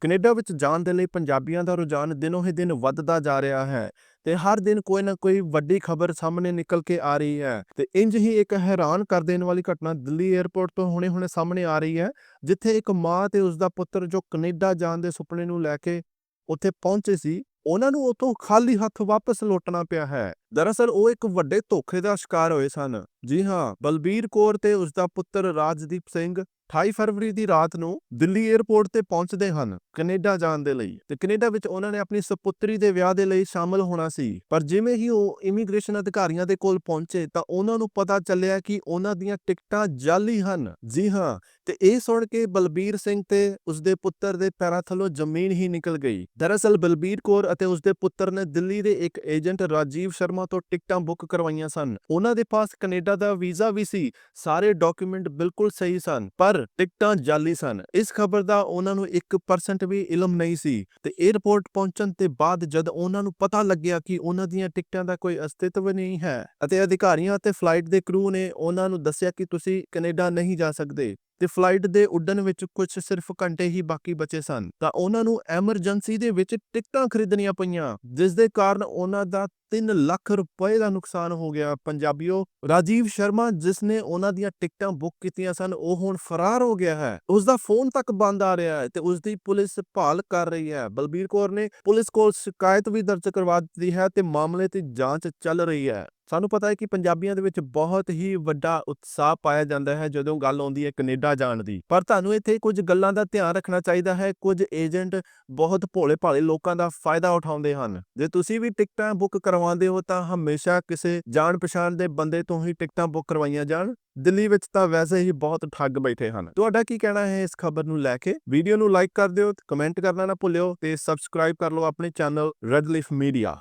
Canada ਵਿੱਚ ਜਾਣ ਦੇ ਲਈ ਪੰਜਾਬੀਆਂ ਦਾ ਰੁਝਾਨ ਦਿਨੋਂ ਹੀ ਦਿਨ ਵੱਧਦਾ ਜਾ ਰਿਹਾ ਹੈ ਤੇ ਹਰ ਦਿਨ ਕੋਈ ਨਾ ਕੋਈ ਵੱਡੀ ਖਬਰ ਸਾਹਮਣੇ ਨਿਕਲ ਕੇ ਆ ਰਹੀ ਹੈ ਤੇ ਇੰਜ ਹੀ ਇੱਕ ਹੈਰਾਨ ਕਰ ਦੇਣ ਵਾਲੀ ਘਟਨਾ ਦਿੱਲੀ 에ਅਰਪੋਰਟ ਤੋਂ ਹੁਣੇ-ਹੁਣੇ ਸਾਹਮਣੇ ਆ ਰਹੀ ਹੈ, ਜਿੱਥੇ ਇੱਕ ਮਾਂ ਤੇ ਉਸ ਦਾ ਪੁੱਤਰ ਜੋ ਕੈਨੇਡਾ ਜਾਣ ਦੇ ਸੁਪਨੇ ਨੂੰ ਲੈ ਕੇ ਉੱਥੇ ਪਹੁੰਚੇ ਸੀ, ਉਹਨਾਂ ਨੂੰ ਉਤੋਂ ਖਾਲੀ ਹੱਥ ਵਾਪਸ ਲੌਟਣਾ ਪਿਆ ਹੈ। ਦਰਅਸਲ ਉਹ ਇੱਕ ਵੱਡੇ ਧੋਖੇ ਦਾ ਸ਼ਿਕਾਰ ਹੋਏ ਸਨ। ਜੀ ਹਾਂ, ਬਲਬੀਰ ਕੌਰ ਤੇ ਉਸ ਦਾ ਪੁੱਤਰ ਰਾਜਦੀਪ ਸਿੰਘ 28 ਫਰਵਰੀ ਦੀ ਰਾਤ ਨੂੰ ਦਿੱਲੀ 에ਅਰਪੋਰਟ ਤੇ ਪਹੁੰਚਦੇ ਹਨ ਕੈਨੇਡਾ ਜਾਣ ਦੇ ਲਈ ਤੇ ਕੈਨੇਡਾ ਵਿੱਚ ਉਹਨਾਂ ਨੇ ਆਪਣੀ ਸੁਪੁੱਤਰੀ ਦੇ ਵਿਆਹ ਦੇ ਲਈ ਸ਼ਾਮਲ ਹੋਣਾ ਸੀ। ਪਰ ਜਿਵੇਂ ਹੀ ਉਹ ਇਮੀਗ੍ਰੇਸ਼ਨ ਅਧਿਕਾਰੀਆਂ ਦੇ ਕੋਲ ਪਹੁੰਚੇ ਤਾਂ ਉਹਨਾਂ ਨੂੰ ਪਤਾ ਚੱਲਿਆ ਕਿ ਉਹਨਾਂ ਦੀਆਂ ਟਿਕਟਾਂ ਜਾਲੀ ਹਨ। ਜੀ ਹਾਂ ਤੇ ਇਹ ਸੁਣ ਕੇ ਬਲਬੀਰ ਸਿੰਘ ਤੇ ਉਸਦੇ ਪੁੱਤਰ ਦੇ ਪੈਰਾਂ ਥੱਲੋਂ ਜ਼ਮੀਨ ਹੀ ਨਿਕਲ ਗਈ। ਦਰਅਸਲ ਬਲਬੀਰ ਕੌਰ ਅਤੇ ਉਸਦੇ ਪੁੱਤਰ ਨੇ ਦਿੱਲੀ ਦੇ ਇੱਕ ਏਜੰਟ ਰਾਜੀਵ ਸ਼ਰਮਾ ਤੋਂ ਟਿਕਟਾਂ ਬੁੱਕ ਕਰਵਾਈਆਂ ਸਨ। ਉਹਨਾਂ ਦੇ ਪਾਸ ਕੈਨੇਡਾ ਦਾ ਵੀਜ਼ਾ ਵੀ ਸੀ। ਸਾਰੇ ਡਾਕੂਮੈਂਟ ਬਿਲਕੁਲ ਸਹੀ ਸਨ, ਪਰ ਟਿਕਟਾਂ ਜਾਲੀ ਸਨ। ਇਸ ਖਬਰ ਦਾ ਉਹਨਾਂ ਨੂੰ 1% ਵੀ ਇਲਮ ਨਹੀਂ ਸੀ। ਤੇ 에ਅਰਪੋਰਟ ਪਹੁੰਚਣ ਤੇ ਬਾਅਦ ਜਦ ਉਹਨਾਂ ਨੂੰ ਪਤਾ ਲੱਗਿਆ ਕਿ ਉਹਨਾਂ ਦੀਆਂ ਟਿਕਟਾਂ ਦਾ ਕੋਈ ਅਸਤਿਤਵ ਨਹੀਂ ਹੈ ਅਤੇ ਅਧਿਕਾਰੀਆਂ ਅਤੇ ਫਲਾਈਟ ਦੇ ਕਰੂ ਨੇ ਉਹਨਾਂ ਨੂੰ ਦੱਸਿਆ ਕਿ ਤੁਸੀਂ ਕੈਨੇਡਾ ਨਹੀਂ ਜਾ ਸਕਦੇ। ਤੇ ਫਲਾਈਟ ਦੇ ਉੱਡਣ ਵਿੱਚ ਕੁਝ ਸਿਰਫ ਘੰਟੇ ਹੀ ਬਾਕੀ ਬਚੇ ਸਨ। ਤਾਂ ਉਹਨਾਂ ਨੂੰ ਐਮਰਜੈਂਸੀ ਦੇ ਵਿੱਚ ਟਿਕਟਾਂ ਖਰੀਦਣੀਆਂ ਪਈਆਂ, ਜਿਸ ਦੇ ਕਾਰਨ ਉਹਨਾਂ ਦਾ 3 ਲੱਖ ਰੁਪਏ ਦਾ ਨੁਕਸਾਨ ਹੋ ਗਿਆ। ਪੰਜਾਬੀਓ, ਰਾਜੀਵ ਸ਼ਰਮਾ ਜਿਸ ਨੇ ਉਹਨਾਂ ਦੀਆਂ ਟਿਕਟਾਂ ਬੁੱਕ ਕੀਤੀਆਂ ਸਨ, ਉਹ ਹੁਣ ਫਰਾਰ ਹੋ ਗਿਆ ਹੈ। ਉਸ ਦਾ ਫੋਨ ਤੱਕ ਬੰਦ ਆ ਰਿਹਾ ਹੈ ਤੇ ਉਸ ਦੀ ਪੁਲਿਸ ਭਾਲ ਕਰ ਰਹੀ ਹੈ। ਬਲਬੀਰ ਕੌਰ ਨੇ ਪੁਲਿਸ ਕੋਲ ਸ਼ਿਕਾਇਤ ਵੀ ਦਰਜ ਕਰਵਾ ਦਿੱਤੀ ਹੈ ਤੇ ਮਾਮਲੇ ਦੀ ਜਾਂਚ ਚੱਲ ਰਹੀ ਹੈ। ਸਾਨੂੰ ਪਤਾ ਹੈ ਕਿ ਪੰਜਾਬੀਆਂ ਦੇ ਵਿੱਚ ਬਹੁਤ ਹੀ ਵੱਡਾ ਉਤਸ਼ਾਹ ਪਾਇਆ ਜਾਂਦਾ ਹੈ ਜਦੋਂ ਗੱਲ ਆਉਂਦੀ ਹੈ ਕੈਨੇਡਾ ਜਾਣ ਦੀ। ਪਰ ਤੁਹਾਨੂੰ ਇੱਥੇ ਕੁਝ ਗੱਲਾਂ ਦਾ ਧਿਆਨ ਰੱਖਣਾ ਚਾਹੀਦਾ ਹੈ, ਕੁਝ ਏਜੰਟ ਬਹੁਤ ਭੋਲੇ ਭਾਲੇ ਲੋਕਾਂ ਦਾ ਫਾਇਦਾ ਉਠਾਉਂਦੇ ਹਨ। ਜੇ ਤੁਸੀਂ ਵੀ ਟਿਕਟਾਂ ਬੁੱਕ ਕਰਵਾਉਂਦੇ ਹੋ ਤਾਂ ਹਮੇਸ਼ਾ ਕਿਸੇ ਜਾਣ ਪਛਾਣ ਦੇ ਬੰਦੇ ਤੋਂ ਹੀ ਟਿਕਟਾਂ ਬੁੱਕ ਕਰਵਾਈਆਂ ਜਾਣ। ਦਿੱਲੀ ਵਿੱਚ ਤਾਂ ਵੈਸੇ ਹੀ ਬਹੁਤ ਠੱਗ ਬੈਠੇ ਹਨ। ਤੁਹਾਡਾ ਕੀ ਕਹਿਣਾ ਹੈ ਇਸ ਖਬਰ ਨੂੰ ਲੈ ਕੇ? ਵੀਡੀਓ ਨੂੰ ਲਾਈਕ ਕਰ ਦਿਓ, ਕਮੈਂਟ ਕਰਨਾ ਨਾ ਭੁੱਲਿਓ ਤੇ ਸਬਸਕ੍ਰਾਈਬ ਕਰ ਲਓ ਆਪਣੇ ਚੈਨਲ ਰੈਡ ਲੀਫ ਮੀਡੀਆ।